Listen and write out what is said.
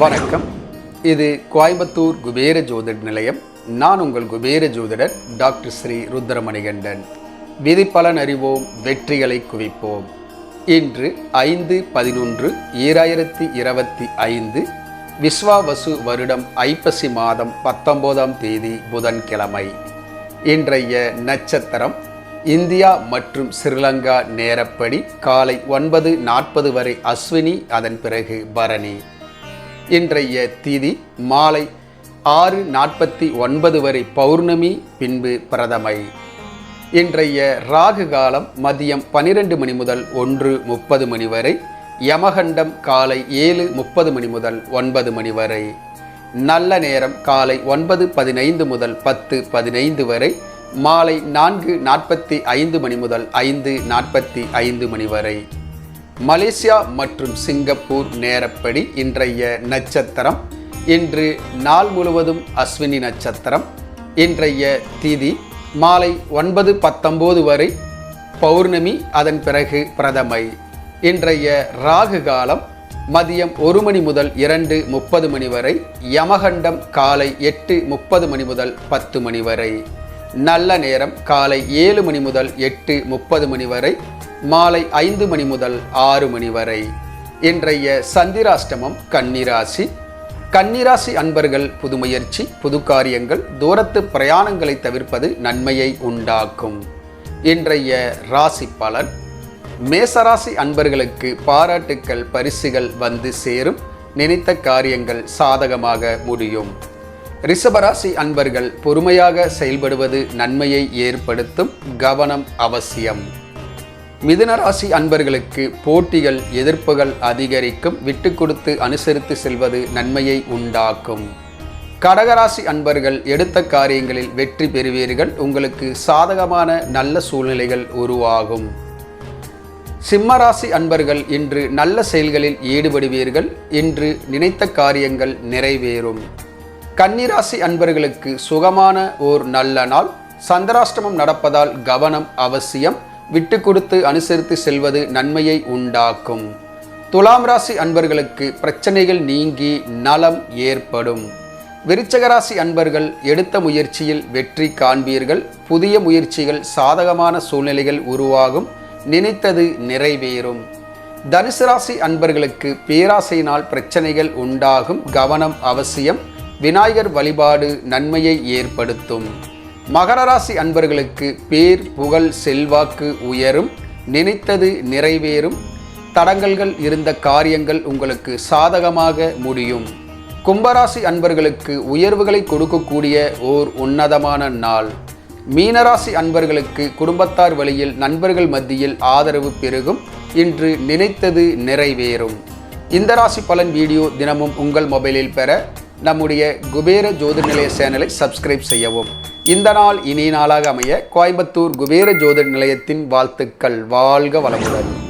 வணக்கம். இது கோயம்புத்தூர் குபேர ஜோதிட நிலையம். நான் உங்கள் குபேர ஜோதிடர் டாக்டர் ஸ்ரீ ருத்ரமணிகண்டன். விதிப்பலன் அறிவோம் வெற்றிகளை குவிப்போம். இன்று ஐந்து பதினொன்று ஈராயிரத்தி இருபத்தி ஐந்து விஸ்வாவசு வருடம் ஐப்பசி மாதம் பத்தொன்பதாம் தேதி புதன்கிழமை. இன்றைய நட்சத்திரம் இந்தியா மற்றும் ஸ்ரீலங்கா நேரப்படி காலை ஒன்பது நாற்பது வரை அஸ்வினி அதன் பிறகு பரணி. இன்றைய திதி மாலை ஆறு நாற்பத்தி ஒன்பது வரை பௌர்ணமி பின்பு பிரதமை. இன்றைய ராகு காலம் மதியம் பனிரெண்டு மணி முதல் ஒன்று முப்பது மணி வரை யமகண்டம் காலை ஏழு முப்பது மணி முதல் ஒன்பது மணி வரை. நல்ல நேரம் காலை ஒன்பது பதினைந்து முதல் பத்து பதினைந்து வரை மாலை நான்கு நாற்பத்தி ஐந்து மணி முதல் ஐந்து நாற்பத்தி ஐந்து மணி வரை. மலேசியா மற்றும் சிங்கப்பூர் நேரப்படி இன்றைய நட்சத்திரம். இன்று நாள் முழுவதும் அஸ்வினி நட்சத்திரம். இன்றைய திதி மாலை ஒன்பது பத்தொம்போது வரை பௌர்ணமி அதன் பிறகு பிரதமை. இன்றைய ராகு காலம் மதியம் ஒரு மணி முதல் இரண்டு முப்பது மணி வரை யமகண்டம் காலை எட்டு முப்பது மணி முதல் பத்து மணி வரை. நல்ல நேரம் காலை ஏழு மணி முதல் எட்டு முப்பது மணி வரை மாலை ஐந்து மணி முதல் ஆறு மணி வரை. இன்றைய சந்திராஷ்டமம் கன்னிராசி. கன்னிராசி அன்பர்கள் புது முயற்சி புது காரியங்கள் தூரத்து பிரயாணங்களை தவிர்ப்பது நன்மையை உண்டாக்கும். இன்றைய ராசி பலன் மேசராசி அன்பர்களுக்கு பாராட்டுக்கள் பரிசுகள் வந்து சேரும். நினைத்த காரியங்கள் சாதகமாக முடியும். ரிஷபராசி அன்பர்கள் பொறுமையாக செயல்படுவது நன்மையை ஏற்படுத்தும் கவனம் அவசியம். மிதுனராசி அன்பர்களுக்கு போட்டிகள் எதிர்ப்புகள் அதிகரிக்கும். விட்டு கொடுத்து அனுசரித்து செல்வது நன்மையை உண்டாக்கும். கடகராசி அன்பர்கள் எடுத்த காரியங்களில் வெற்றி பெறுவீர்கள். உங்களுக்கு சாதகமான நல்ல சூழ்நிலைகள் உருவாகும். சிம்மராசி அன்பர்கள் இன்று நல்ல செயல்களில் ஈடுபடுவீர்கள். இன்று நினைத்த காரியங்கள் நிறைவேறும். கன்னிராசி அன்பர்களுக்கு சுகமான ஓர் நல்ல நாள். சந்திராஷ்டமம் நடப்பதால் கவனம் அவசியம். விட்டு கொடுத்து அனுசரித்து செல்வது நன்மையை உண்டாக்கும். துலாம் ராசி அன்பர்களுக்கு பிரச்சனைகள் நீங்கி நலம் ஏற்படும். விருச்சகராசி அன்பர்கள் எடுத்த முயற்சியில் வெற்றி காண்பீர்கள். புதிய முயற்சிகள் சாதகமான சூழ்நிலைகள் உருவாகும். நினைத்தது நிறைவேறும். தனுசு ராசி அன்பர்களுக்கு பேராசையினால் பிரச்சனைகள் உண்டாகும். கவனம் அவசியம். விநாயகர் வழிபாடு நன்மையை ஏற்படுத்தும். மகர ராசி அன்பர்களுக்கு பேர் புகழ் செல்வாக்கு உயரும் நினைத்தது நிறைவேறும். தடங்கல்கள் இருந்த காரியங்கள் உங்களுக்கு சாதகமாக முடியும். கும்பராசி அன்பர்களுக்கு உயர்வுகளை கொடுக்கக்கூடிய ஓர் உன்னதமான நாள். மீனராசி அன்பர்களுக்கு குடும்பத்தார் வழியில் நண்பர்கள் மத்தியில் ஆதரவு பெருகும். இன்று நினைத்தது நிறைவேறும். இந்த ராசி பலன் வீடியோ தினமும் உங்கள் மொபைலில் பெற நம்முடைய குபேர ஜோதிட நிலைய சேனலை சப்ஸ்கிரைப் செய்யவும். இந்த நாள் இனிய நாளாக அமைய கோயம்புத்தூர் குபேர ஜோதிட நிலையத்தின் வாழ்த்துக்கள். வாழ்க வளமுடன்.